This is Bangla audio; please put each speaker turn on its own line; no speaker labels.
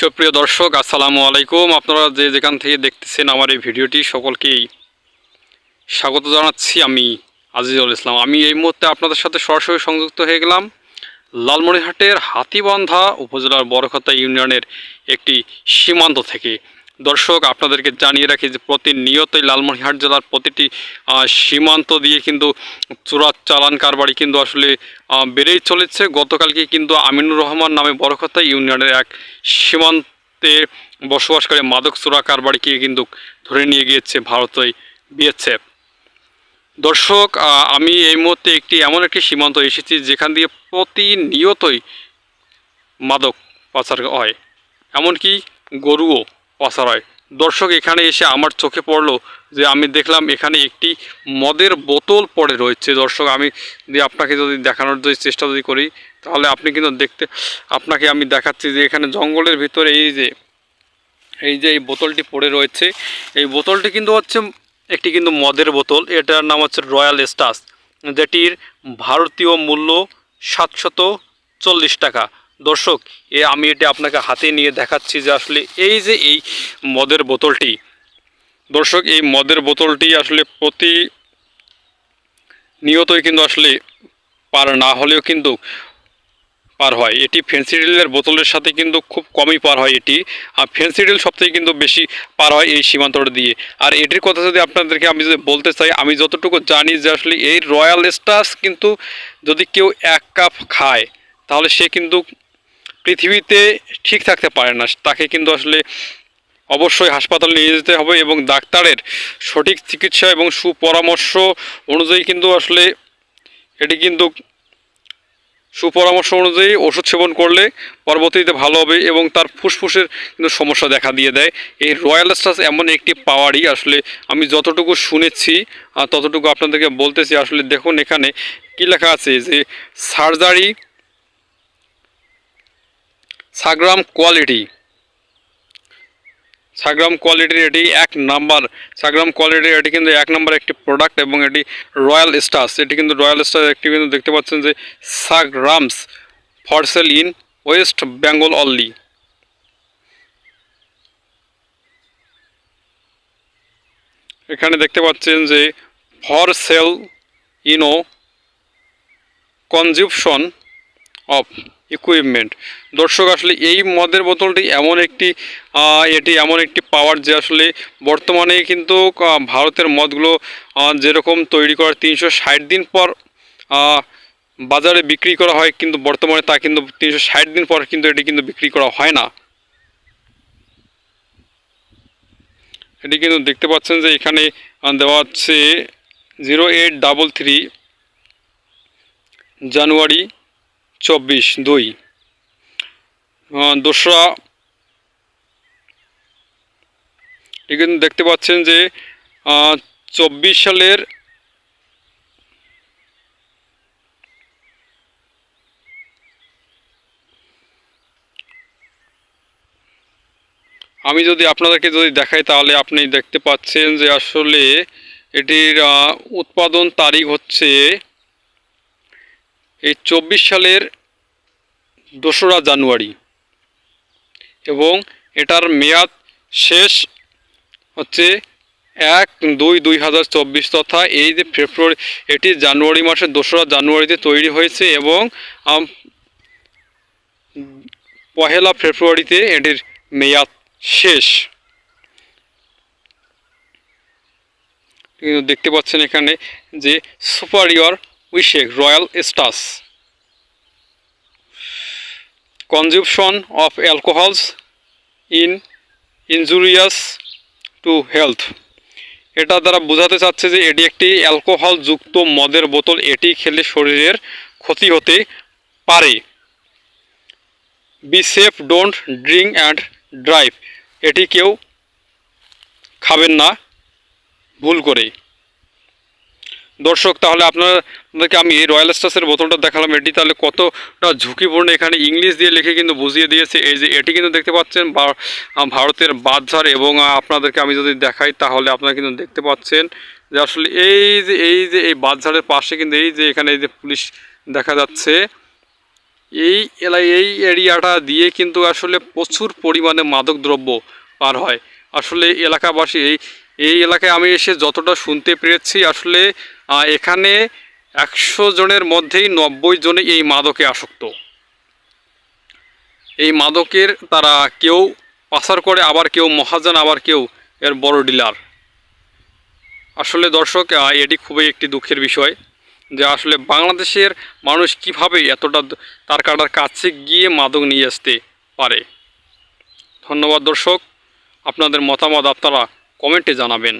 সুপ্রিয় দর্শক, আসসালামু আলাইকুম। আপনারা যে যেখান থেকে দেখতেছেন আমার এই ভিডিওটি, সকলকেই স্বাগত জানাচ্ছি আমি আজিজুল ইসলাম। আমি এই মুহূর্তে আপনাদের সাথে সরাসরি সংযুক্ত হয়ে গেলাম লালমনিরহাটের হাতিবান্ধা উপজেলার বড়খতা ইউনিয়নের একটি সীমান্ত থেকে। দর্শক, আপনাদেরকে জানিয়ে রাখি যে প্রতিনিয়তই লালমনিরহাট জেলার প্রতিটি সীমান্ত দিয়ে কিন্তু চোরা চালান কারবারি কিন্তু আসলে বেড়েই চলেছে। গতকালকে কিন্তু আমিনুর রহমান নামে বড়খতা ইউনিয়নের এক সীমান্তে বসবাসকারী মাদক চোরা কারবারিকে কিন্তু ধরে নিয়ে গিয়েছে, ভারতই বিএসএফ দর্শক আমি এই মুহূর্তে একটি এমন একটি সীমান্ত এসেছি যেখান দিয়ে প্রতিনিয়তই মাদক পাচার হয়। এমনকি গরুও পাচার হয় দর্শক, এখানে এসে আমার চোখে পড়ল যে আমি দেখলাম এখানে একটি মদের বোতল পড়ে রয়েছে। দর্শক, আমি যদি আপনাকে যদি দেখানোর যদি চেষ্টা যদি করি, তাহলে আপনি কিন্তু দেখতে, আপনাকে আমি দেখাচ্ছি যে এখানে জঙ্গলের ভিতরে এই যে এই যে এই বোতলটি পড়ে রয়েছে। এই বোতলটি কিন্তু হচ্ছে একটি কিন্তু মদের বোতল। এটার নাম হচ্ছে রয়্যাল স্টাস যেটির ভারতীয় মূল্য সাতশত চল্লিশ টাকা। দর্শক, এ আমি এটা আপনাকে হাতে নিয়ে দেখাচ্ছি যে আসলে এই যে এই মদের বোতলটি, দর্শক, এই মদের বোতলটি আসলে প্রতি নিয়তই কিন্তু আসলে পার না হলেও কিন্তু পার হয়। এটি ফেন্সিডিলের বোতলের সাথে কিন্তু খুব কমই পার হয় এটি। আর ফেন্সিডিল সবথেকে কিন্তু বেশি পার হয় এই সীমান্তটা দিয়ে। আর এটির কথা যদি আপনাদেরকে আমি যদি বলতে চাই, আমি যতটুকু জানি যে আসলে এই রয়্যাল স্টাস কিন্তু যদি কেউ এক কাপ খায়, তাহলে সে কিন্তু পৃথিবীতে ঠিক থাকতে পারে না। তাকে কিন্তু আসলে অবশ্যই হাসপাতালে নিয়ে যেতে হবে এবং ডাক্তারের সঠিক চিকিৎসা এবং সুপরামর্শ অনুযায়ী কিন্তু আসলে এটি কিন্তু সুপরামর্শ অনুযায়ী ওষুধ সেবন করলে পরবর্তীতে ভালো হবে এবং তার ফুসফুসের কিন্তু সমস্যা দেখা দিয়ে দেয়। এই রয়্যাল স্টাস এমন একটি পাওয়ারই আসলে আমি যতটুকু শুনেছি ততটুকু আপনাদেরকে বলতেছি, আসলে দেখুন এখানে কী লেখা আছে যে সার্জারি সাগ্রাম কোয়ালিটি। সাগ্রাম কোয়ালিটির এটি এক নাম্বার। সাগ্রাম কোয়ালিটির এটি কিন্তু এক নাম্বার একটি প্রোডাক্ট এবং এটি রয়্যাল স্টার্স এটি কিন্তু রয়্যাল স্টার একটি কিন্তু দেখতে পাচ্ছেন যে Seagram's for sale in West Bengal only এখানে দেখতে পাচ্ছেন যে ফর সেল ইনো কনজিউপশন অফ ইকুইপমেন্ট দর্শক, আসলে এই মদের বোতলটি এমন একটি এটি এমন একটি পাওয়ার যে আসলে বর্তমানে কিন্তু ভারতের মদগুলো যেরকম তৈরি করার তিনশো ষাট দিন পর বাজারে বিক্রি করা হয়, কিন্তু বর্তমানে তা কিন্তু তিনশো ষাট দিন পর কিন্তু এটি কিন্তু বিক্রি করা হয় না। এটি কিন্তু দেখতে পাচ্ছেন যে এখানে দেওয়া হচ্ছে জিরো এইট ডাবল থ্রি জানুয়ারি চব্বিশ, দুই। দোসরা। কিন্তু দেখতে পাচ্ছেন যে চব্বিশ সালের আমি যদি আপনাদেরকে যদি দেখাই, তাহলে আপনি দেখতে পাচ্ছেন যে আসলে এটির উৎপাদন তারিখ হচ্ছে এই চব্বিশ সালের দোসরা জানুয়ারি। এবং এটার মেয়াদ শেষ হচ্ছে এক দুই দুই হাজার চব্বিশ তথা এই যে ফেব্রুয়ারি, এটি জানুয়ারি মাসের দোসরা জানুয়ারিতে তৈরি হয়েছে এবং পহেলা ফেব্রুয়ারিতে এটির মেয়াদ শেষ। দেখতে পাচ্ছেন এখানে যে superior whisky royal stag consumption of alcohols in injurious to health. এটা দ্বারা বোঝাতে চাচ্ছে যে এটি একটি অ্যালকোহল যুক্ত মদের বোতল। এটি খেলে শরীরের ক্ষতি হতে পারে। Be safe, don't drink and drive. এটি কেউ খাবেন না, ভুল করে। দর্শক, তাহলে আপনাদেরকে আমি এই রয়্যাল স্টাসের বোতলটা দেখালাম। এটি তাহলে কতটা ঝুঁকিপূর্ণ, এখানে ইংলিশ দিয়ে লিখে কিন্তু বুঝিয়ে দিয়েছে। এই যে, এটি কিন্তু দেখতে পাচ্ছেন ভারতের বাদঝাড় এবং আপনাদেরকে আমি যদি দেখাই, তাহলে আপনারা কিন্তু দেখতে পাচ্ছেন যে আসলে এই যে এই যে, এই বাদঝাড়ের পাশে কিন্তু এই যে, এখানে এই যে পুলিশ দেখা যাচ্ছে, এই এলা, এই এরিয়াটা দিয়ে কিন্তু আসলে প্রচুর পরিমাণে মাদক দ্রব্য পার হয়। আসলে এলাকাবাসী এই এই এলাকায় আমি এসে যতটা শুনতে পেরেছি, আসলে এখানে একশো জনের মধ্যেই নব্বই জনে এই মাদকে আসক্ত। এই মাদকের তারা কেউ পাচার করে, আবার কেউ মহাজন আবার কেউ এর বড় ডিলার। আসলে দর্শক এটি খুবই একটি দুঃখের বিষয় যে, আসলে বাংলাদেশের মানুষ কীভাবে এতটা তার কাটার কাছে গিয়ে মাদক নিয়ে আসতে পারে। ধন্যবাদ দর্শক, আপনাদের মতামত আপনারা কমেন্টে জানাবেন।